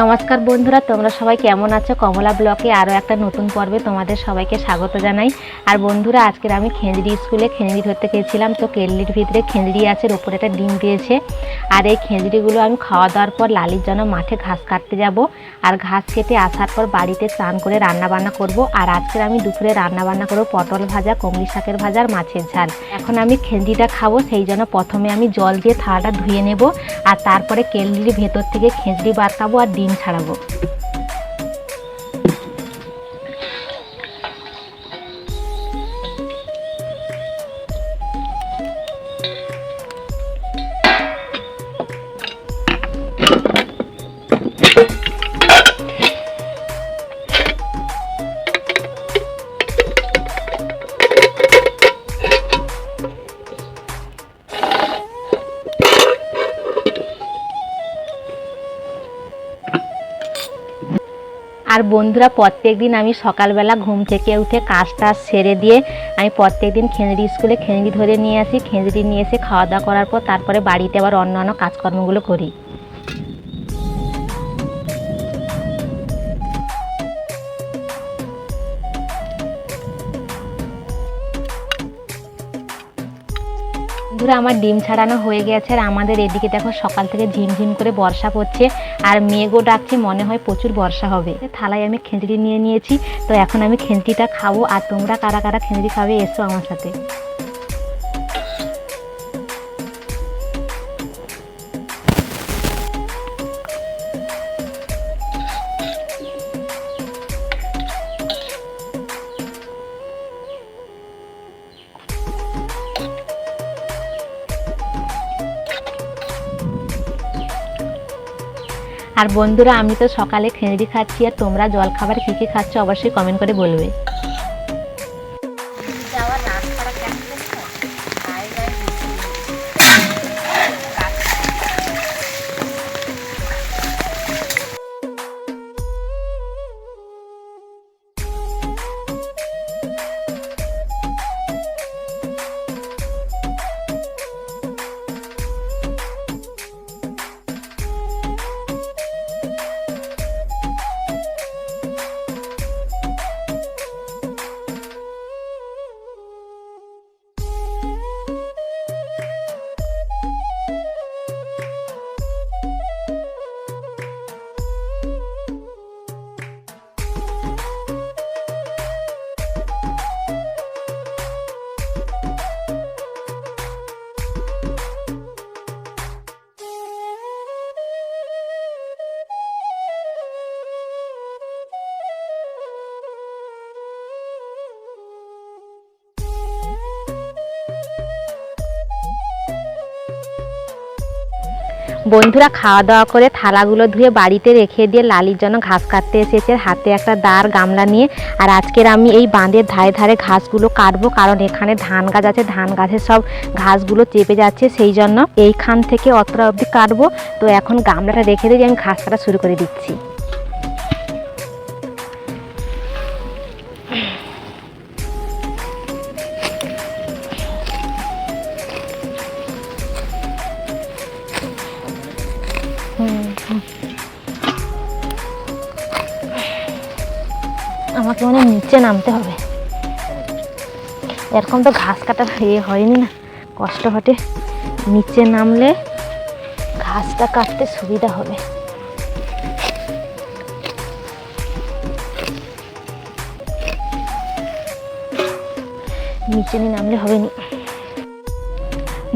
নমস্কার বন্ধুরা, তোমরা সবাই কেমন আছো? কমলা ব্লকে আরও একটা নতুন পর্বে তোমাদের সবাইকে স্বাগত জানাই। আর বন্ধুরা, আজকের আমি খেঁজড়ি স্কুলে খেঁজড়ি ধরতে গেছিলাম, তো কেল্লির ভিতরে খেঁজড়ি আছে ওপরে একটা ডিম দিয়েছে। আর এই খেঁজড়িগুলো আমি খাওয়া দাওয়ার পর লালির জন্য মাঠে ঘাস কাটতে যাব। আর ঘাস কেটে আসার পর বাড়িতে স্নান করে রান্না বান্না করব। আর আজকের আমি দুপুরে রান্না বান্না করব পটল ভাজা, কমলি শাকের ভাজা আর মাছের ঝাল। এখন আমি খেঁজড়িটা খাব, সেই জন্য প্রথমে আমি জল দিয়ে থালাটা ধুয়ে নেব। আর তারপরে কেল্লির ভেতর থেকে খেঁজড়ি বার খাব আর ডিম ছাড়াবো বন্ধুরা, প্রত্যেক দিন আমি সকালবেলা ঘুম থেকে উঠে কাজ টাজ সেরে দিয়ে আমি প্রত্যেক দিন খেঁজড়ি স্কুলে খেঁজড়ি ধরে নিয়ে আসি। খেঁজড়ি নিয়ে এসে খাওয়া দাওয়া করার পর তারপরে বাড়িতে আবার অন্যান্য কাজকর্মগুলো করি। বন্ধুরা, আমার ডিম ছাড়ানো হয়ে গেছে আর আমাদের এদিকে দেখো সকাল থেকে ঝিমঝিম করে বর্ষা পড়ছে আর মেঘও ডাকছে, মনে হয় প্রচুর বর্ষা হবে। থালায় আমি খেঁচড়ি নিয়ে নিয়েছি, তো এখন আমি খেঁচড়িটা খাব আর তোমরা কারা কারা খেঁচড়ি খাবে, এসো আমার সাথে। আর বন্ধুরা, আমি তো সকালে খেঁজড়ি খাচ্ছি আর তোমরা জল খাবার কী কী খাচ্ছ অবশ্যই কমেন্ট করে বলবে। বন্ধুরা খাওয়া দাওয়া করে থালাগুলো ধুয়ে বাড়িতে রেখে দিয়ে লালির জন্য ঘাস কাটতে এসেছে। হাতে একটা দাঁড় গামলা নিয়ে। আর আজকের আমি এই বাঁধের ধারে ধারে ঘাসগুলো কাটবো। কারণ এখানে ধান গাছ আছে। ধান গাছের সব ঘাসগুলো চেপে যাচ্ছে। সেই জন্য এইখান থেকে অতটা অবধি কাটবো। তো এখন গামলাটা রেখে দিয়ে আমি ঘাস কাটা শুরু করে দিচ্ছি। আমাকে মানে নিচে নামতে হবে। এরকম তো ঘাস কাটা ইয়ে হয়নি না, কষ্ট হটে নিচে নামলে ঘাসটা কাটতে সুবিধা হবে। নিচে নিয়ে নামলে হবে না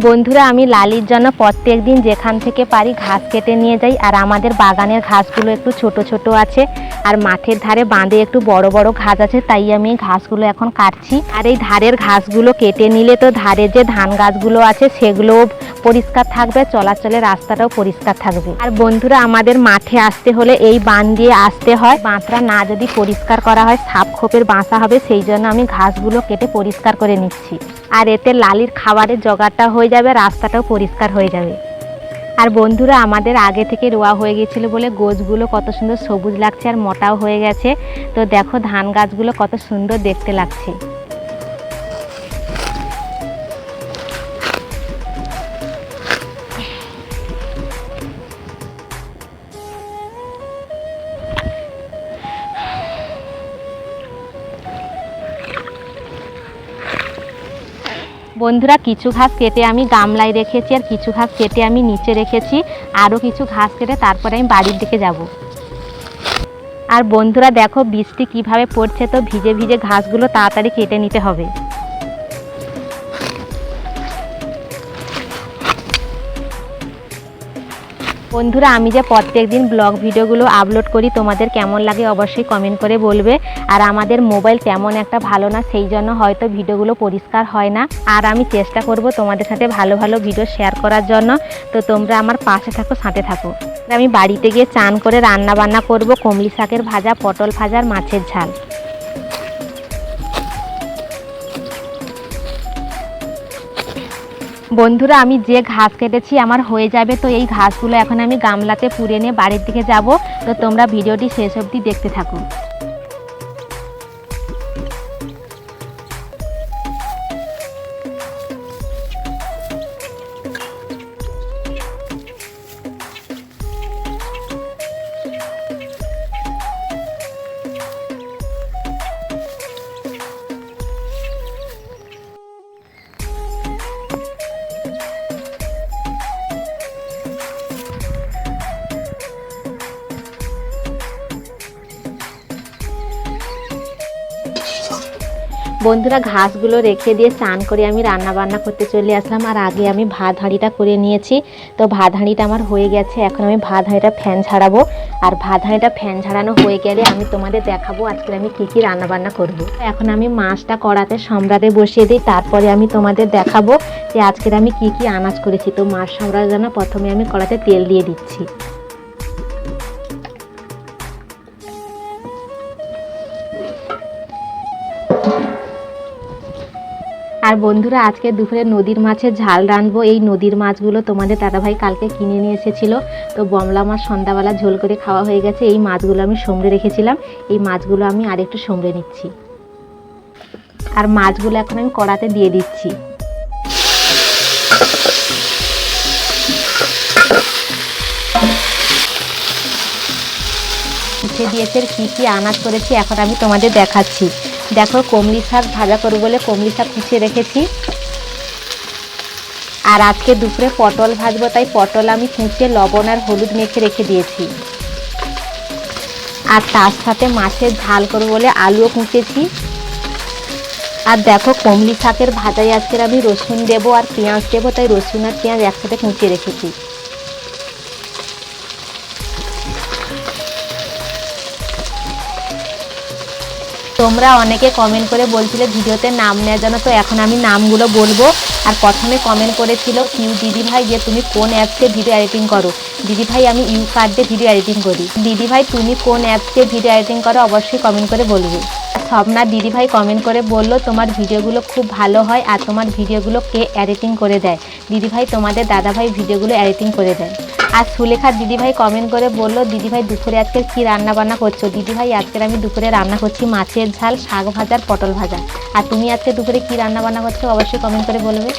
বন্ধুরা, আমি লালির জন্য প্রত্যেক দিন যেখান থেকে পারি ঘাস কেটে নিয়ে যাই, আর আমাদের বাগানের ঘাসগুলো একটু ছোট ছোট আছে। আর মাঠের ধারে বাঁধে একটু বড় বড় ঘাস আছে, তাই আমি ঘাসগুলো এখন কাটছি। আর এই ধারের ঘাসগুলো কেটে নিলে তো ধারের যে ধান গাছগুলো আছে, সেগুলোও পরিষ্কার থাকবে, চলাচলের রাস্তাটাও পরিষ্কার থাকবে। আর বন্ধুরা, আমাদের মাঠে আসতে হলে এই বাঁধ দিয়ে আসতে হয়। বাঁধটা না যদি পরিষ্কার করা হয়, সাপ খোপের বাসা হবে, সেই জন্য আমি ঘাসগুলো কেটে পরিষ্কার করে নিচ্ছি। আর এতে লালির খাবারের জোগাড়টা হয়ে যাবে, রাস্তাটাও পরিষ্কার হয়ে যাবে। আর বন্ধুরা, আমাদের আগে থেকে রোয়া হয়ে গেছিল বলে গোছগুলো কত সুন্দর সবুজ লাগছে আর মোটাও হয়ে গেছে। তো দেখো ধান গাছগুলো কত সুন্দর দেখতে লাগছে। বন্ধুরা, কিছু ঘাস কেটে আমি গামলায় রেখেছি আর কিছু ঘাস কেটে আমি নিচে রেখেছি। আরও কিছু ঘাস কেটে তারপরে আমি বাড়ির দিকে যাব। আর বন্ধুরা, দেখো, বৃষ্টি কীভাবে পড়ছে তো ভিজে ভিজে ঘাসগুলো তাড়াতাড়ি কেটে নিতে হবে। বন্ধুরা, আমি যে প্রত্যেকদিন ব্লগ ভিডিওগুলো আপলোড করি, তোমাদের কেমন লাগে অবশ্যই কমেন্ট করে বলবে। আর আমাদের মোবাইল তেমন একটা ভালো না, সেই জন্য হয়তো ভিডিওগুলো পরিষ্কার হয় না। আর আমি চেষ্টা করব তোমাদের সাথে ভালো ভালো ভিডিও শেয়ার করার জন্য। তো তোমরা আমার পাশে থাকো, সাথে থাকো। আমি বাড়িতে গিয়ে চান করে রান্না বান্না করব, কমলি শাকের ভাজা, পটল ভাজা আর মাছের ঝাল। বন্ধুরা, আমি যে ঘাস কেটেছি আমার হয়ে যাবে। তো এই ঘাসগুলো এখন আমি গামলাতে পুড়ে নিয়ে বাড়ির দিকে যাব। তো তোমরা ভিডিওটি শেষ অবধি দেখতে থাকো। বন্ধুরা ঘাসগুলো রেখে দিয়ে স্নান করে আমি রান্না বান্না করতে চলে আসলাম। আর আগে আমি ভাত হাঁড়িটা করে নিয়েছি। তো ভাত হাঁড়িটা আমার হয়ে গেছে। এখন আমি ভাত হাঁড়িটা ফ্যান ছাড়াবো। আর ভাত হাঁড়িটা ফ্যান ছাড়ানো হয়ে গেলে আমি তোমাদের দেখাবো আজকে আমি কী কী রান্না বান্না করব। এখন আমি মাছটা কড়াতে সম্রাটে বসিয়ে দিই। তারপরে আমি তোমাদের দেখাবো যে আজকের আমি কি কি আনাজ করেছি। তো মাছ সম্রাটের জন্য প্রথমে আমি কড়াতে তেল দিয়ে দিচ্ছি। আর বন্ধুরা, আজকে দুপুরে নদীর মাছের ঝাল রাঁধবো। এই নদীর মাছগুলো তোমাদের দাদাভাই কালকে কিনে নিয়ে এসেছিল। তো বমলা মাছ সন্ধ্যাবেলা ঝোল করে খাওয়া হয়ে গেছে। এই মাছগুলো আমি সমড়ে রেখেছিলাম। এই মাছগুলো আমি আরেকটু সমড়ে নিচ্ছি। আর মাছগুলো এখন আমি কড়াতে দিয়ে দিচ্ছি। দিয়েছে কী কী আনাজ করেছি এখন আমি তোমাদের দেখাচ্ছি। দেখো, কমলি শাক ভাজা করব বলে কমলি শাক কুচিয়ে রেখেছি। আর আজকে দুপুরে পটল ভাজবো, তাই পটল আমি কুচিয়ে লবণ আর হলুদ মেখে রেখে দিয়েছি। আর তার সাথে মাছের ঝাল করব বলে আলুও কুচিয়েছি আর দেখো, কমলি শাকের ভাজায় আজকের আমি রসুন দেবো আর পেঁয়াজ দেবো, তাই রসুন আর পেঁয়াজ একসাথে কুচিয়ে রেখেছি। তোমরা অনেকে কমেন্ট করে বলছিলে ভিডিওতে নাম নেওয়ার জন্য তো এখন আমি নামগুলো বলব। আর প্রথমে কমেন্ট করেছিল কিউ দিদি ভাই যে তুমি কোন অ্যাপসে ভিডিও এডিটিং করো? দিদি ভাই আমি ইউ কার্ড দিয়ে ভিডিও এডিটিং করি। দিদি ভাই তুমি কোন অ্যাপসে ভিডিও এডিটিং করো অবশ্যই কমেন্ট করে বলবে। স্বপ্না দিদি ভাই কমেন্ট করে বলল, তোমার ভিডিওগুলো খুব ভালো হয় আর তোমার ভিডিওগুলো কে এডিটিং করে দেয়? দিদি ভাই তোমাদের দাদা ভাই ভিডিওগুলো এডিটিং করে দেয়। আর সুলেখা দিদিভাই কমেন্ট করে বলল, দিদিভাই, দুপুরে আজকে কী রান্না বান্না করছ? দিদিভাই আজকের আমি দুপুরে রান্না করছি মাছের ঝাল, শাক ভাজার পটল ভাজা। আর তুমি আজকে দুপুরে কী রান্না বান্না করছ? অবশ্যই কমেন্ট করে বলবে।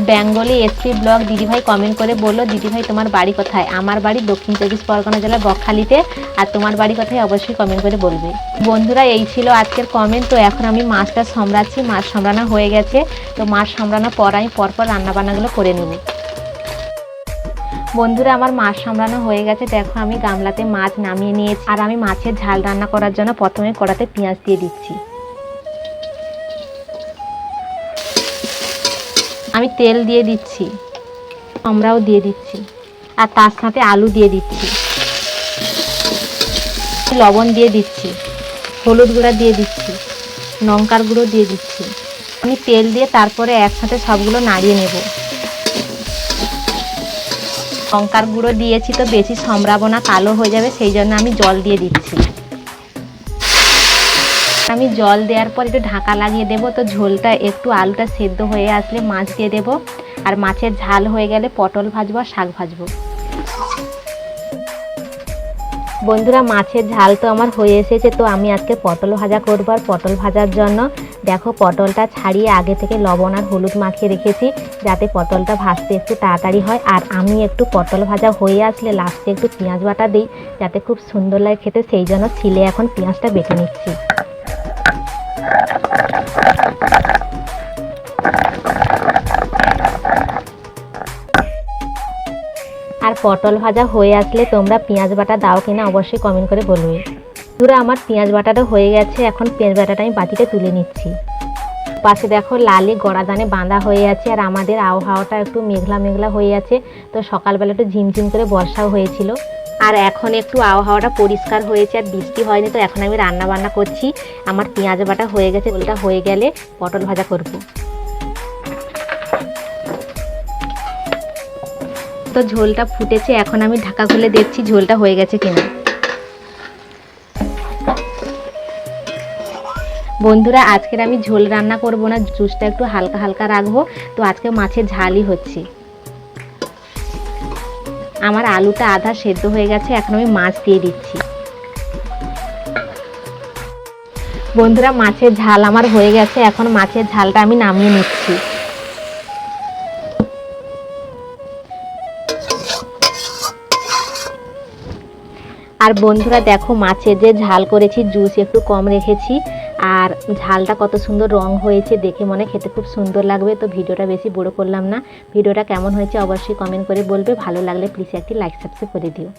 বেঙ্গলি এসপি ব্লগ দিদিভাই কমেন্ট করে বলল, দিদিভাই, তোমার বাড়ি কোথায়? আমার বাড়ি দক্ষিণ চব্বিশ পরগনা জেলার বকখালিতে। আর তোমার বাড়ি কোথায়? অবশ্যই কমেন্ট করে বলবে। বন্ধুরা, এই ছিল আজকের কমেন্ট তো এখন আমি মাছটা সম্রাচ্ছি মাছ সম্রানো হয়ে গেছে। তো মাছ সম্রানোর পর আমি পরপর রান্নাবান্নাগুলো করে নেব। বন্ধুরা, আমার মাছ সামলানো হয়ে গেছে। দেখো, আমি গামলাতে মাছ নামিয়ে নিয়েছি। আর আমি মাছের ঝাল রান্না করার জন্য প্রথমে কড়াতে পেঁয়াজ দিয়ে দিচ্ছি। আমি তেল দিয়ে দিচ্ছি, আমরাও দিয়ে দিচ্ছি, আর তার সাথে আলু দিয়ে দিচ্ছি। লবণ দিয়ে দিচ্ছি, হলুদ গুঁড়া দিয়ে দিচ্ছি, লঙ্কার গুঁড়ো দিয়ে দিচ্ছি। আমি তেল দিয়ে তারপরে একসাথে সবগুলো নাড়িয়ে নেব। লঙ্কার গুঁড়ো দিয়েছি তো বেশি সম্রাবো না, কালো হয়ে যাবে, সেই জন্য আমি জল দিয়ে দিচ্ছি। আমি জল দেওয়ার পর একটু ঢাকা লাগিয়ে দেবো, তো ঝোলটা একটু আলুটা সেদ্ধ হয়ে আসলে মাছ দিয়ে দেবো, আর মাছের ঝাল হয়ে গেলে পটল ভাজবো আর শাক ভাজবো। বন্ধুরা, মাছের ঝাল তো আমার হয়ে এসেছে, তো আমি আজকে পটল ভাজা করব আর পটল ভাজার জন্য দেখো, পটলটা ছাড়িয়ে আগে থেকে লবণ আর হলুদ মাখিয়ে রেখেছি, যাতে পটলটা ভাজতে একটু তাড়াতাড়ি হয়। আর আমি একটু পটল ভাজা হয়ে আসলে লাস্টে একটু পেঁয়াজ বাটা দিই, যাতে খুব সুন্দর লাগে খেতে, সেই জন্য ছিলে এখন পেঁয়াজটা বেটে নিচ্ছি। আর পটল ভাজা হয়ে আসলে তোমরা পেঁয়াজ বাটা দাও কিনা অবশ্যই কমেন্ট করে বলবে। বন্ধুরা আমার পেঁয়াজ বাটাটা হয়ে গেছে, এখন পেঁয়াজ বাটাটা আমি বাটিতে তুলে নিচ্ছি। পাশে দেখো লালি গড়াদানে বাঁধা হয়ে আছে, আর আমাদের আবহাওয়াটা একটু মেঘলা মেঘলা হয়ে আছে, তো সকালবেলা একটু ঝিমঝিম করে বর্ষাও হয়েছিল। আর এখন একটু আবহাওয়াটা পরিষ্কার হয়েছে, আর বৃষ্টি হয়নি, তো এখন আমি রান্না বান্না করছি। আমার পেঁয়াজ বাটা হয়ে গেছে, ওটা হয়ে গেলে পটল ভাজা করব। তো ঝোলটা ফুটেছে, এখন আমি ঢাকা খুলে দেখছি ঝোলটা হয়ে গেছে কিনা। বন্ধুরা, আজকের আমি ঝোল রান্না করব না, জুসটা একটু হালকা হালকা রাখব। তো আজকে মাছের ঝালই হচ্ছে। আমার আলুটা আধা সেদ্ধ হয়ে গেছে, এখন আমি মাছ দিয়ে দিচ্ছি। বন্ধুরা, মাছের ঝাল আমার হয়ে গেছে, এখন মাছের ঝালটা আমি নামিয়ে নিচ্ছি। আর বন্ধুরা, দেখো, মাছের যে ঝাল করেছি, জুস একটু কম রেখেছি। আর ঝালটা কত সুন্দর রং হয়েছে দেখে মনে খেতে খুব সুন্দর লাগবে, তো ভিডিওটা বেশি বড় করলাম না। ভিডিওটা কেমন হয়েছে অবশ্যই কমেন্ট করে বলবে, ভালো লাগলে প্লিজ একটি লাইক সাবস্ক্রাইব করে দিও।